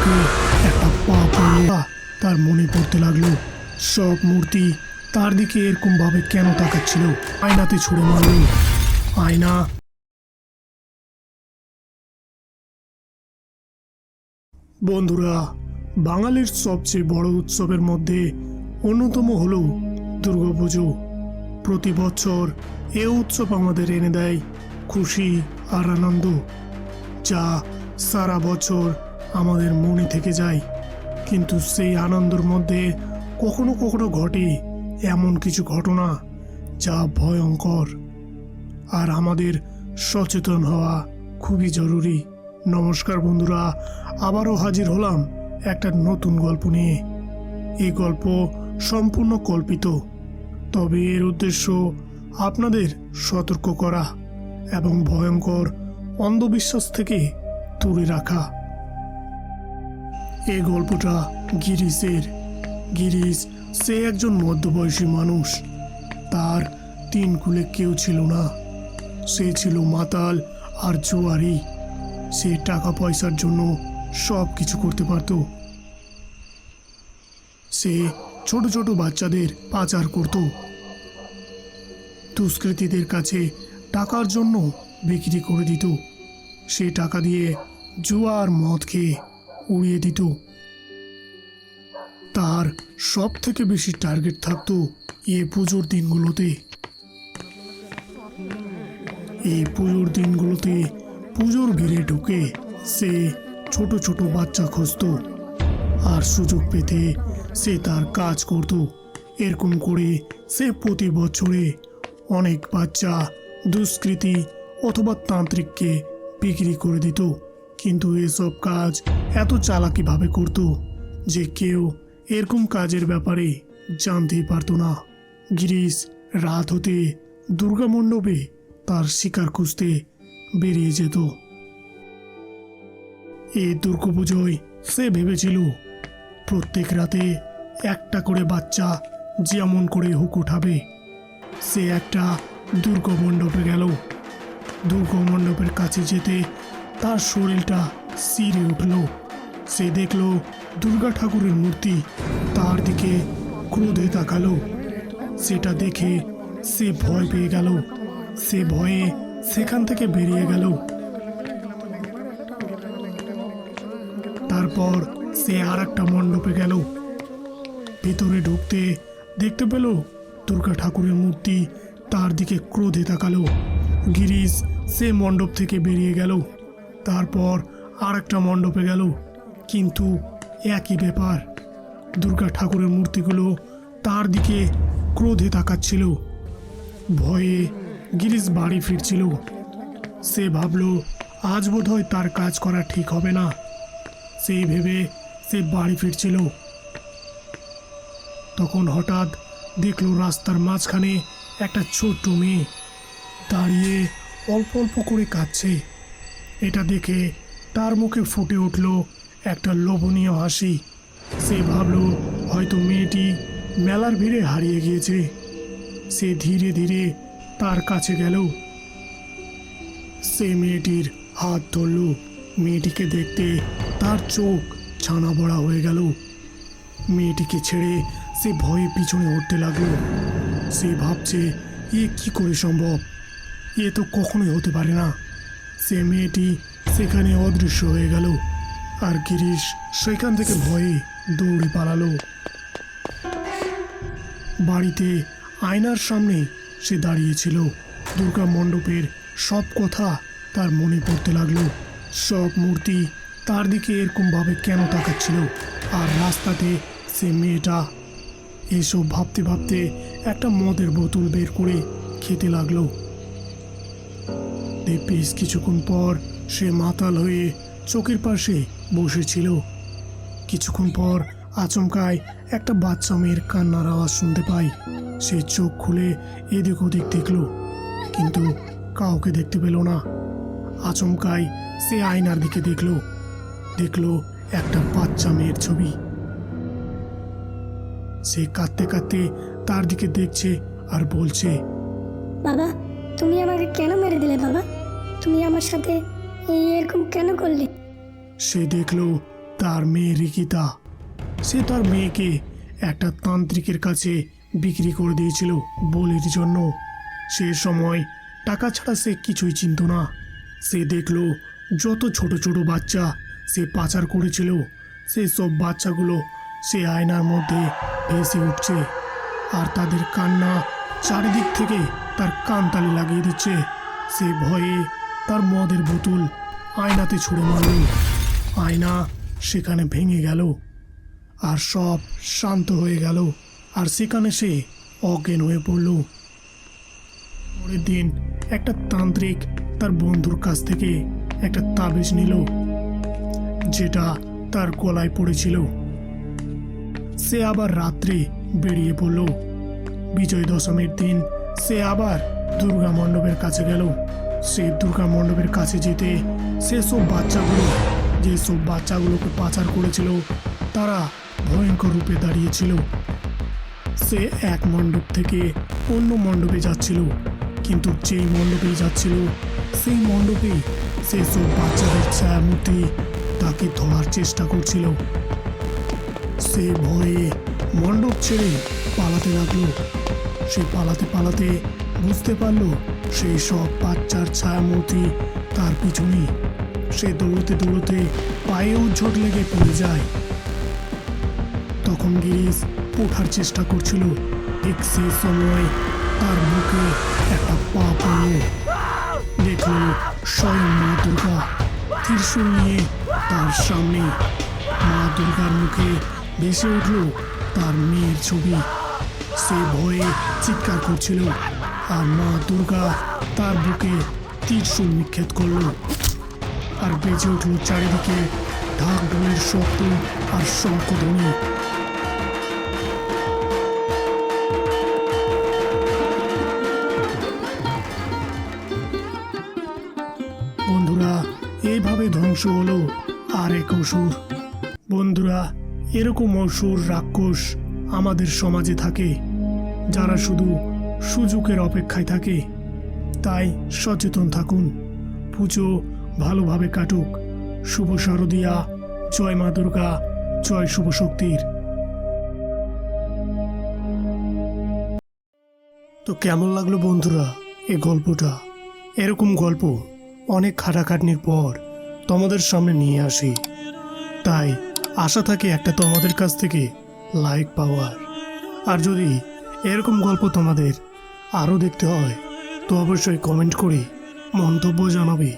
চোখে একটা পা পড়ল তার মনে পড়তে লাগল, সব মূর্তি তার দিকে এরকম ভাবে কেন তাকাচ্ছিল? আয়নাতে ছুড়ে মারল। আয়না। বন্ধুরা, বাঙালির সবচেয়ে বড় উৎসবের মধ্যে অন্যতম হল দুর্গাপুজো। প্রতি বছর এ উৎসব আমাদের এনে দেয় খুশি আর আনন্দ, যা সারা বছর আমাদের মনে থেকে যায়। কিন্তু সেই আনন্দের মধ্যে কখনো কখনো ঘটে এমন কিছু ঘটনা যা ভয়ঙ্কর। আর আমাদের সচেতন হওয়া খুবই জরুরি। নমস্কার বন্ধুরা, আবারও হাজির হলাম একটা নতুন গল্প নিয়ে। এই গল্প সম্পূর্ণ কল্পিত, তবে এর উদ্দেশ্য আপনাদের সতর্ক করা এবং ভয়ঙ্কর অন্ধবিশ্বাস থেকে দূরে রাখা। এই গল্পটা গিরিশের গিরিশ সে একজন মধ্যবয়সী মানুষ। তার তিন কুলে কেউ ছিল না। সে ছিল মাতাল আর জোয়ারি। সে টাকা পয়সার জন্য সব কিছু করতে পারত। সে ছোট ছোট বাচ্চাদের পাচার করত। দুষ্কৃতীদের কাছে টাকার জন্য বিক্রি করে দিত। সে টাকা দিয়ে জুয়া আর মদ খেয়ে উড়িয়ে দিত। তার সব থেকে বেশি টার্গেট থাকতো এ পুজোর দিনগুলোতে। এই পুজোর দিনগুলোতে পুজোর ভিড়ে ঢুকে সে ছোট ছোট বাচ্চা খুঁজত আর সুযোগ পেতে সে তার কাজ করত। এরকম করে সে প্রতি বছরে অনেক বাচ্চা, দুষ্কৃতী অথবা তান্ত্রিককে বিক্রি করে দিত। কিন্তু এসব কাজ এত চালাকিভাবে করত যে কেউ এরকম কাজের ব্যাপারে জানতেই পারতো না। গিরিশ রাত হতে দুর্গা মণ্ডপে তার শিকার খুঁজতে বেরিয়ে যেত। এই দুর্গাপুজোয় সে ভেবেছিল, প্রত্যেক রাতে একটা করে বাচ্চা যেমন করে হুক উঠাবে, সে একটা দুর্গা মণ্ডপে গেল। দুর্গা মণ্ডপের কাছে যেতে তার শরীরটা সিরে উঠল। সে দেখল দুর্গা ঠাকুরের মূর্তি, তার দিকে ক্রোধে তাকালো। সেটা দেখে সে ভয় পেয়ে গেল। সে ভয়ে সেখান থেকে বেরিয়ে গেল। তারপর সে আর একটা মণ্ডপে গেল। ভিতরে ঢুকতে দেখতে পেল দুর্গা ঠাকুরের মূর্তি তার দিকে ক্রোধে তাকালো। গিরিশ সে মণ্ডপ থেকে বেরিয়ে গেল। তারপর আর একটা মণ্ডপে গেল। কিন্তু একই ব্যাপার। দুর্গা ঠাকুরের মূর্তিগুলো তার দিকে ক্রোধে তাকাচ্ছিল। ভয়ে গিরিশ বাড়ি ফিরছিল। সে ভাবল, আজ বোধহয় তার কাজ করা ঠিক হবে না। সেই ভেবে সে বাড়ি ফিরছিল। তখন হঠাৎ দেখল রাস্তার মাঝখানে একটা ছোট্ট মেয়ে দাঁড়িয়ে অল্প অল্প করে কাঁদছে। এটা দেখে তার মুখে ফুটে উঠল একটা লোভনীয় হাসি। সে ভাবলো, হয়তো মেয়েটি মেলার ভিড়ে হারিয়ে গিয়েছে। সে ধীরে ধীরে তার কাছে গেল। সে মেয়েটির হাত ধরল। মেয়েটিকে দেখতে তার চোখ ছানা বড়া হয়ে গেল। মেয়েটিকে ছেড়ে সে ভয়ে পিছনে উঠতে লাগল। সে ভাবছে, এ কি করে সম্ভব? এ তো কখনোই হতে পারে না। সে মেয়েটি সেখানে অদৃশ্য হয়ে গেল। আর গিরিশ সেখান থেকে ভয়ে দৌড়ে পালালো। বাড়িতে আয়নার সামনে সে দাঁড়িয়েছিল দুর্গা মণ্ডপের সব কথা তার মনে পড়তে লাগল। সব মূর্তি তার দিকে এরকমভাবে কেন তাকাচ্ছিল? আর রাস্তাতে সে মেয়েটা এসব ভাবতে ভাবতে একটা মদের বোতল বের করে খেতে লাগল। বেশ কিছুক্ষণ পর সে মাতাল হয়ে চোখের পাশে বসেছিল। কিছুক্ষণ পর আচমকায় একটা বাচ্চা মেয়ের কান্নার আওয়াজ শুনতে পাই। সে চোখ খুলে এদিক ওদিক দেখল, কিন্তু কাউকে দেখতে পেল না। আচমকায় সে আয়নার দিকে দেখল দেখল একটা বাচ্চা মেয়ের ছবি। সে কাঁদতে কাঁদতে তার দিকে দেখছে আর বলছে, বাবা, তুমি আমাকে কেন মেরে দিলে বাবা? তুমি আমার সাথে এরকম কেন করলে? সে দেখল তার মেয়ে রিকিতা। সে তার মেয়েকে একটা তান্ত্রিকের কাছে বিক্রি করে দিয়েছিল বলির জন্য। সে সময় টাকা ছাড়া সে কিছুই চিনত না। সে দেখল যত ছোট ছোট বাচ্চা সে পাচার করেছিল সেই সব বাচ্চাগুলো সে আয়নার মধ্যে ভেসে উঠছে আর তাদের কান্না চারিদিক থেকে তার কানতালি লাগিয়ে দিচ্ছে। সে ভয়ে তার মদের বোতল আয়নাতে ছুঁড়ে মারল। আয়না সেখানে ভেঙে গেল, আর সব শান্ত হয়ে গেল, আর সেখানে সে অজ্ঞান হয়ে পড়ল। পরের দিন একটা তান্ত্রিক তার বন্ধুর কাছ থেকে একটা তাবিজ নিল, যেটা তার গলায় পড়েছিল। সে আবার রাত্রে বেরিয়ে পড়ল। বিজয় দশমীর দিন সে আবার দুর্গা মণ্ডপের কাছে গেল। সে দুর্গা মণ্ডপের কাছে যেতে সে সব বাচ্চাগুলো যে সব বাচ্চাগুলোকে পাচার করেছিল, তারা ভয়ঙ্কর রূপে দাঁড়িয়েছিল। সে এক মণ্ডপ থেকে অন্য মণ্ডপে যাচ্ছিল, কিন্তু যেই মণ্ডপে যাচ্ছিল, সেই মণ্ডপে সে সব বাচ্চাদের ছায়ামূর্তি তাকে ধরার চেষ্টা করছিল। সে ভয়ে মণ্ডপ ছেড়ে পালাতে লাগল। সে পালাতে পালাতে বুঝতে পারল, সেই সব বাচ্চার ছায়ামূর্তি তার পিছনে সে দৌড়তে দৌড়তে পায়েও ঝোট লেগে পড়ে যায়। তখন গিরিশ ওঠার চেষ্টা করছিল। ঠিক সেই সময় তার মুখে একটা পা পড়ল দেখল স্বয়ং মা দুর্গা। ত্রিশূল নিয়ে তার সামনে মা দুর্গার মুখে ভেসে উঠল তার মেয়ের ছবি। সে ভয়ে চিৎকার করছিল। আর মা দুর্গা তার বুকে ত্রিশূল নিক্ষেপ করল। আর বেজে উঠল চারিদিকে। ঢাক ঢোলের শব্দ আর শঙ্খধ্বনি বন্ধুরা এইভাবে ধ্বংস হলো আর এক অসুর। বন্ধুরা, এরকম অসুর, রাক্ষস আমাদের সমাজে থাকে, যারা শুধু সুযোগের অপেক্ষায় থাকে। তাই সচেতন থাকুন। পুজো ভালোভাবে কাটুক। শুভ শারদিয়া। জয় মা দুর্গা। জয় শুভ শক্তির। তো কেমন লাগল বন্ধুরা এই গল্পটা? এরকম গল্প অনেক খাটাখাটনির পর তোমাদের সামনে নিয়ে আসি। তাই আশা থাকে একটা তোমাদের কাছ থেকে লাইক পাওয়ার। আর যদি এরকম গল্প তোমাদের আরও দেখতে হয়, তো অবশ্যই কমেন্ট করে মন্তব্য জানাবে।